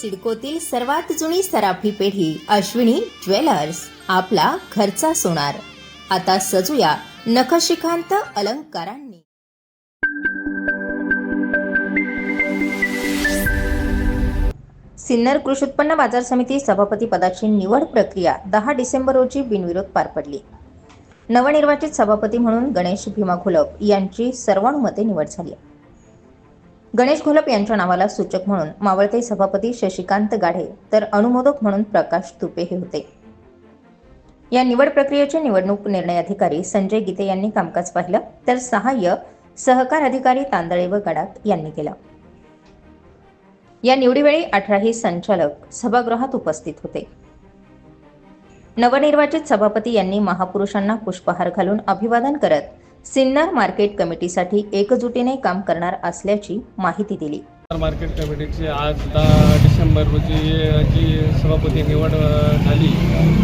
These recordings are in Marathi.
सिडकोतील सर्वात जुनी सराफी पेढी अश्विनी ज्वेलर्स आपला घरचा सोनार. आता सजूया नखशिखांत अलंकारांनी. सिन्नर कृषी उत्पन्न बाजार समिती सभापती पदाची निवड प्रक्रिया दहा डिसेंबर रोजी बिनविरोध पार पडली. नवनिर्वाचित सभापती म्हणून गणेश भीमा घोलप यांची सर्वानुमते निवड झाली. गणेश घोलप यांच्या नावाला सूचक म्हणून मावळते सभापती शशिकांत गाढे तर अनुमोदक म्हणून प्रकाश तुपे हे होते. या निवड प्रक्रियेचे निवडणूक निर्णय अधिकारी संजय गीते यांनी कामकाज पाहिलं तर सहाय्य सहकार अधिकारी तांदळे व गडात यांनी केलं. या निवडीवेळी अठराही संचालक सभागृहात उपस्थित होते. नवनिर्वाचित सभापती यांनी महापुरुषांना पुष्पहार घालून अभिवादन करत सिन्नर मार्केट कमिटीसाठी एकजुटीने काम करणार असल्याची माहिती दिली. मार्केट कमिटीची आज दहा डिसेंबर रोजी जी सभापती निवड झाली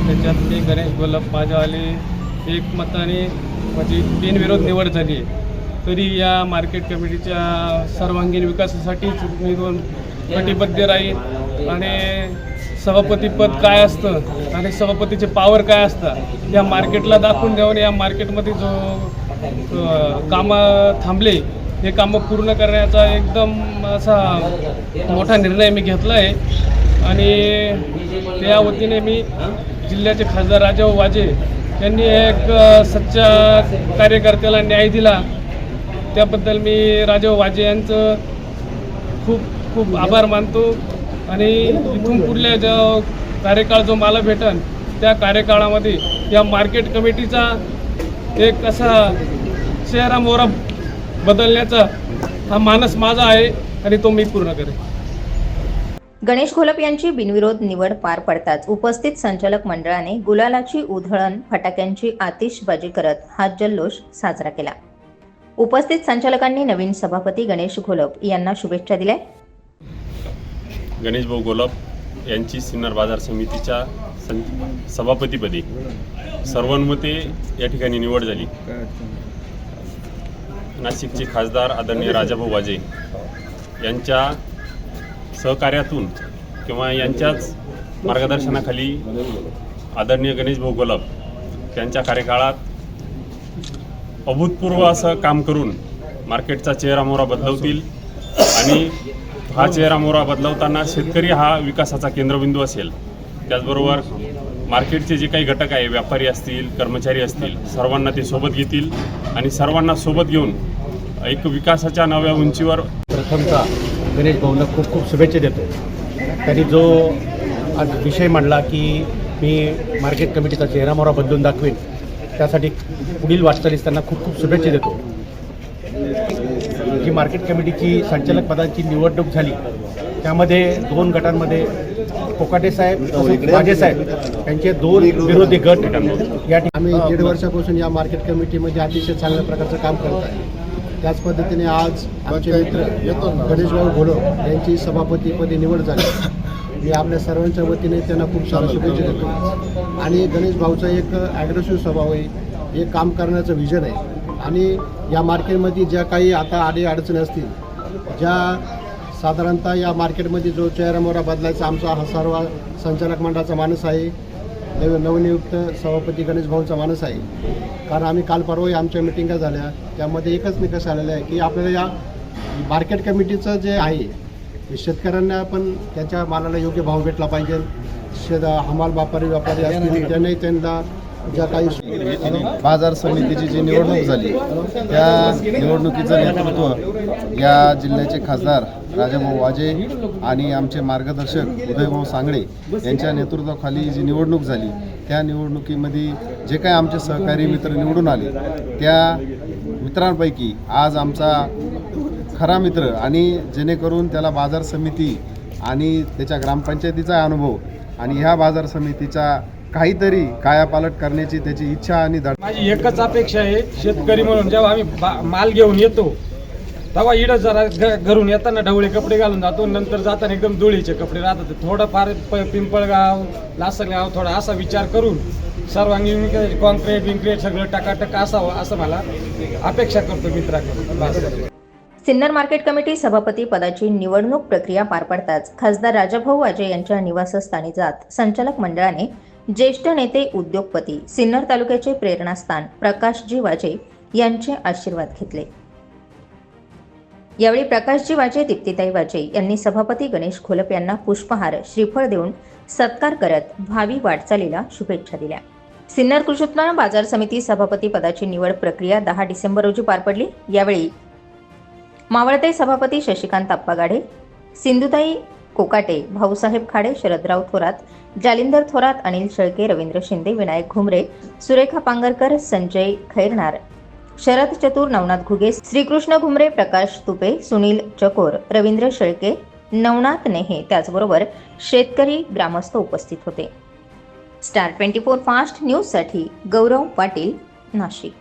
त्याच्यात मी गणेश गोलप माझ्यावाले एक मताने माझी म्हणजे बिनविरोध निवड झाली. तरी या मार्केट कमिटीच्या सर्वांगीण विकासासाठीच मी दोन कटिबद्ध राहील आणि सभापतीपद काय असतं आणि सभापतीचे पावर काय असतं या मार्केटला दाखवून देऊन या मार्केटमध्ये जो कामं थांबले. हे कामं पूर्ण करण्याचा एकदम असा मोठा निर्णय मी घेतला आहे आणि त्या वतीने मी जिल्ह्याचे खासदार राजाभाऊ वाजे यांनी एक सच्च्या सच्चा कार्यकर्त्याला न्याय दिला. त्याबद्दल मी राजाभाऊ वाजे यांचं खूप खूप आभार मानतो. आणि इथून पुढल्या जो कार्यकाळ जो मला भेटन त्या कार्यकाळामध्ये या मार्केट कमिटीचा एक असा चेहरा मोहरा बदलण्याचा हा मानस माझा आहे आणि तो मी पूर्ण करेन. गणेश घोलप यांची बिनविरोध निवड पार पडताच उपस्थित संचालक मंडळाने गुलालाची उधळण फटाक्यांची आतिषबाजी करत हा जल्लोष साजरा केला. उपस्थित संचालकांनी नवीन सभापती गणेश घोलप यांना शुभेच्छा दिल्या. गणेश भाऊ गोलप यांची सिन्नर बाजार समितीच्या सं सभापतीपदी. सर्वानुमते या ठिकाणी निवड झाली. नाशिकचे खासदार आदरणीय राजाभाऊ वाजे यांच्या सहकार्यातून किंवा यांच्याच मार्गदर्शनाखाली आदरणीय गणेश भाऊ गोलप त्यांच्या कार्यकाळात अभूतपूर्व असं काम करून मार्केटचा चेहरा मोहरा बदलवतील आणि हा चेहरा मोहरा बदलवताना शेतकरी हा विकासाचा केंद्रबिंदू असेल. त्याचबरोबर मार्केटचे जे काही घटक आहे व्यापारी असतील कर्मचारी असतील सर्वांना ते सोबत घेतील आणि सर्वांना सोबत घेऊन एक विकासाच्या नव्या उंचीवर प्रथमचा गणेश भाऊंना खूप खूप शुभेच्छा देतो त्यांनी जो आज विषय मांडला की मी मार्केट कमिटीचा चेहरामोहरा बदलून दाखवेन त्यासाठी पुढील वाटचालीस त्यांना खूप खूप शुभेच्छा देतो. जी मार्केट कमिटीची संचालक पदाची निवडणूक झाली त्यामध्ये दोन गटांमध्ये कोकाटे साहेब वाजे साहेब यांचे दोन विरोधी गट या आम्ही दीड वर्षापासून या मार्केट कमिटीमध्ये अतिशय चांगल्या प्रकारचं काम करत आहे. त्याच पद्धतीने आज आमचे मित्र गणेशभाऊ घोलो यांची सभापतीपदी निवड झाली. मी आपल्या सर्वांच्या वतीने त्यांना खूप साऱ्या शुभेच्छा देतो. आणि गणेश भाऊचा एक ॲग्रेसिव्ह स्वभाव आहे एक काम करण्याचं विजन आहे. आणि या मार्केटमध्ये ज्या काही आता अडी अडचणी असतील ज्या साधारणतः या मार्केटमध्ये जो चेहरामोहरा बदलायचा आमचा हा सर्व संचालक मंडळाचा माणूस आहे. नव नवनियुक्त सभापती गणेश भाऊंचा माणूस आहे. कारण आम्ही काल परवाही आमच्या मिटिंगा झाल्या. त्यामध्ये एकच निकष आलेला आहे की आपल्याला या मार्केट कमिटीचं जे आहे शेतकऱ्यांना पण त्याच्या मालाला योग्य भाव भेटला पाहिजे. शेत हमाल व्यापारी व्यापारी असतील त्यांनाही त्यांना ज्या काही बाजार समितीची जी निवडणूक झाली त्या निवडणुकीचं नेतृत्व या जिल्ह्याचे खासदार राजाभाऊ वाजे आणि आमचे मार्गदर्शक उदयभाऊ सांगळे यांच्या नेतृत्वाखाली जी निवडणूक झाली त्या निवडणुकीमध्ये जे काही आमचे सहकारी मित्र निवडून आले त्या मित्रांपैकी आज आमचा खरा मित्र आणि जेणेकरून त्याला बाजार समिती आणि त्याच्या ग्रामपंचायतीचा अनुभव आणि ह्या बाजार समितीचा काहीतरी कायापालट करण्याची त्याची इच्छा आणि माझी एकच अपेक्षा आहे शेतकरी म्हणून जेव्हा आम्ही माल घेऊन येतो तेव्हा इडं जरा घरून येताना ढवळे कपडे घालून जातो नंतर जाताना एकदम धुळीचे कपडे राहतात. थोडंफार पिंपळगाव लासलगाव थोडा असा विचार करून सर्वांगीण कॉन्क्रीट बिंक्रीट सगळं टकाटक असावं असं मला अपेक्षा करतो मित्राकडून. सिन्नर मार्केट कमिटी सभापती पदाची निवडणूक प्रक्रिया पार पडताच खासदार राजाभाऊ वाजे यांच्या निवासस्थानी जात संचालक मंडळाने ज्येष्ठ नेते उद्योगपती सिन्नर तालुक्याचे प्रेरणास्थान प्रकाशजी वाजे यांचे आशीर्वाद घेतले. यावेळी प्रकाशजी वाजे दीप्तिताई वाजे यांनी सभापती गणेश घोलप यांना पुष्पहार श्रीफळ देऊन सत्कार करत भावी वाटचालीला शुभेच्छा दिल्या. सिन्नर कृषी उत्पन्न बाजार समिती सभापती पदाची निवड प्रक्रिया दहा डिसेंबर रोजी पार पडली. यावेळी मावळते सभापती शशिकांत आप्पा गाढे सिंधुताई कोकाटे भाऊसाहेब खाडे शरदराव थोरात जालिंदर थोरात अनिल शेळके रवींद्र शिंदे विनायक घुमरे सुरेखा पांगरकर संजय खैरनार. शरद चतुर नवनाथ घुगे श्रीकृष्ण घुमरे प्रकाश तुपे सुनील चकोर रवींद्र शेळके नवनाथ नेहे त्याचबरोबर शेतकरी ग्रामस्थ उपस्थित होते. स्टार ट्वेंटी फोर फास्ट न्यूजसाठी गौरव पाटील नाशिक.